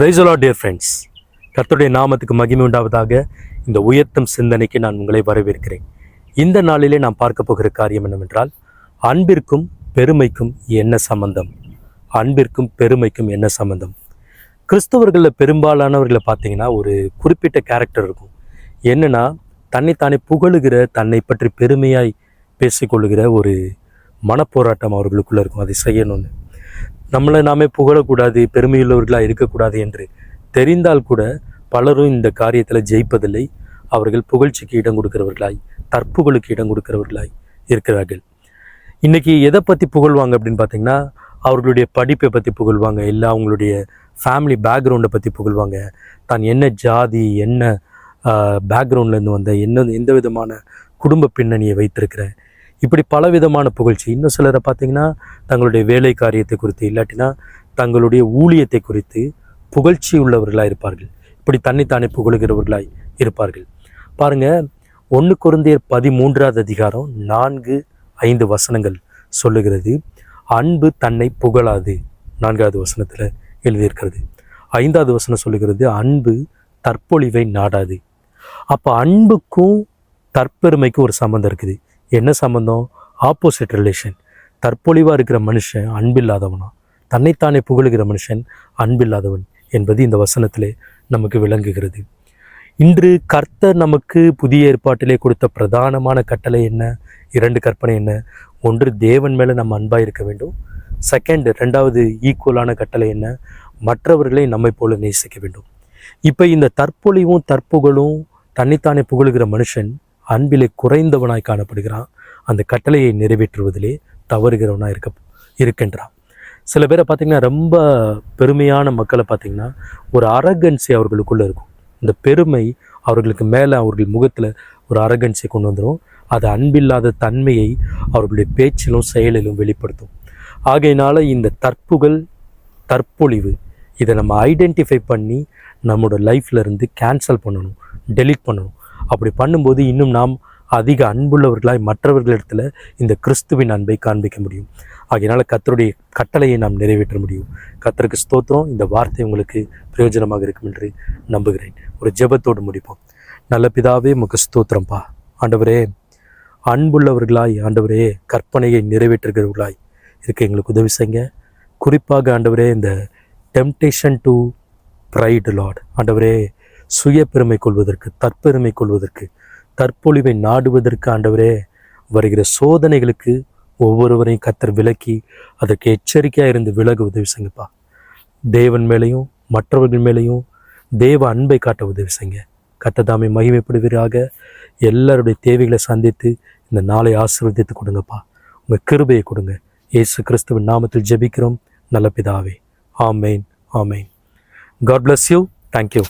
ரைசலா dear friends கர்த்தருடைய நாமத்துக்கு மகிமை உண்டாவதாக இந்த உயர்த்தும் சிந்தனைக்கு நான் உங்களை வரவேற்கிறேன். இந்த நாளிலே நாம் பார்க்க போகிற காரியம் என்னவென்றால் அன்பிற்கும் பெருமைக்கும் என்ன சம்பந்தம்? அன்பிற்கும் பெருமைக்கும் என்ன சம்பந்தம்? கிறிஸ்தவர்களில் பெரும்பாலானவர்களை பார்த்தீங்கன்னா ஒரு குறிப்பிட்ட கேரக்டர் இருக்கும். என்னன்னா தன்னைத்தானே புகழுகிற தன்னை பற்றி பெருமையாய் பேசிக்கொள்ளுகிற ஒரு மனப்போராட்டம் அவர்களுக்குள்ளே இருக்கும். அதை செய்யணும்னு. நம்மளை நாமே புகழக்கூடாது பெருமையுள்ளவர்களாக இருக்கக்கூடாது என்று தெரிந்தால் கூட பலரும் இந்த காரியத்தில் ஜெயிப்பதில்லை. அவர்கள் புகழ்ச்சிக்கு இடம் கொடுக்கிறவர்களாய் தற்புகழுக்கு இடம் கொடுக்கிறவர்களாய் இருக்கிறார்கள். இன்றைக்கி எதை பற்றி புகழ்வாங்க அப்படின்னு பார்த்தீங்கன்னா அவர்களுடைய படிப்பை பற்றி புகழ்வாங்க இல்லை அவங்களுடைய ஃபேமிலி பேக்ரவுண்டை பற்றி புகழ்வாங்க. தான் என்ன ஜாதி என்ன பேக்ரவுண்ட்லேருந்து வந்த என்ன எந்த விதமான குடும்ப பின்னணியை வைத்திருக்கிறேன் இப்படி பல விதமான புகழ்ச்சி. இன்னும் சிலரை பார்த்தீங்கன்னா தங்களுடைய வேலை காரியத்தை குறித்து இல்லாட்டினா தங்களுடைய ஊழியத்தை குறித்து புகழ்ச்சி உள்ளவர்களாக இருப்பார்கள். இப்படி தன்னைத்தானே புகழுகிறவர்களாய் இருப்பார்கள். பாருங்க ஒன்று குருந்தியர் பதிமூன்றாவது அதிகாரம் நான்கு ஐந்து வசனங்கள் சொல்லுகிறது. அன்பு தன்னை புகழாது. நான்காவது வசனத்தில் எழுதியிருக்கிறது. ஐந்தாவது வசனம் சொல்லுகிறது அன்பு தற்பொழிவை நாடாது. அப்போ அன்புக்கும் தற்பெருமைக்கும் ஒரு சம்மந்தம் இருக்குது. என்ன சம்பந்தம்? ஆப்போசிட் ரிலேஷன் தற்பொழிவாக இருக்கிற மனுஷன் அன்பில்லாதவனா? தன்னைத்தானே புகழுகிற மனுஷன் அன்பில்லாதவன் என்பது இந்த வசனத்திலே நமக்கு விளங்குகிறது. இன்று கர்த்தர் நமக்கு புதிய ஏற்பாட்டிலே கொடுத்த பிரதானமான கட்டளை என்ன? இரண்டு கற்பனை என்ன? ஒன்று தேவன் மேலே நம்ம அன்பாக இருக்க வேண்டும். செகண்ட் ரெண்டாவது ஈக்குவலான கட்டளை என்ன? மற்றவர்களை நம்மை போல நேசிக்க வேண்டும். இப்போ இந்த தற்பொழிவும் தற்புகழும் தன்னைத்தானே புகழுகிற மனுஷன் அன்பிலே குறைந்தவனாய் காணப்படுகிறான். அந்த கட்டளையை நிறைவேற்றுவதிலே தவறுகிறவனாக இருக்க இருக்கின்றான். சில பேரை பார்த்திங்கன்னா ரொம்ப பெருமையான மக்களை பார்த்திங்கன்னா ஒரு அரகன்சி அவர்களுக்குள்ளே இருக்கும். இந்த பெருமை அவர்களுக்கு மேலே அவர்கள் முகத்தில் ஒரு அரகன்சியை கொண்டு வந்துடும் அது அன்பில்லாத தன்மையை அவர்களுடைய பேச்சிலும் செயலிலும் வெளிப்படுத்தும். ஆகையினால இந்த தற்புகள் தற்பொழிவு இதை நம்ம ஐடென்டிஃபை பண்ணி நம்மளோட லைஃப்பில் இருந்து கேன்சல் பண்ணணும் டெலிட் பண்ணணும். அப்படி பண்ணும்போது இன்னும் நாம் அதிக அன்புள்ளவர்களாய் மற்றவர்களிடத்தில் இந்த கிறிஸ்துவின் அன்பை காண்பிக்க முடியும். ஆகையினால் கத்தருடைய கட்டளையை நாம் நிறைவேற்ற முடியும். கத்தருக்கு ஸ்தோத்திரம். இந்த வார்த்தை உங்களுக்கு பிரயோஜனமாக இருக்கும் என்று நம்புகிறேன். ஒரு ஜெபத்தோடு முடிப்போம். நல்ல பிதாவே உமக்கு ஸ்தோத்திரம்ப்பா ஆண்டவரே அன்புள்ளவர்களாய் ஆண்டவரே கற்பனையை நிறைவேற்றுகிறவர்களாய் இருக்க எங்களுக்கு உதவி செய்யுங்க. குறிப்பாக ஆண்டவரே இந்த டெம்டேஷன் டு ப்ரைடு லார்ட் ஆண்டவரே சுய பெருமை கொள்வதற்கு தற்பெருமை கொள்வதற்கு தற்பொழிவை நாடுவதற்கு ஆண்டவரே வருகிற சோதனைகளுக்கு ஒவ்வொருவரையும் கத்தர் விலக்கி அதற்கு எச்சரிக்கையாக இருந்து விலக உதவி செய்யுங்கப்பா. தேவன் மேலேயும் மற்றவர்கள் மேலேயும் தேவ அன்பை காட்ட உதவி செய்யுங்க. கத்ததாமை மகிமைப்படுவீராக. எல்லாருடைய தேவைகளை சந்தித்து இந்த நாளை ஆசீர்வதித்து கொடுங்கப்பா. உங்கள் கிருபையை கொடுங்க. இயேசு கிறிஸ்துவின் நாமத்தில் ஜெபிக்கிறோம். நல்ல பிதாவே. ஆமேன். ஆமேன். God bless you thank you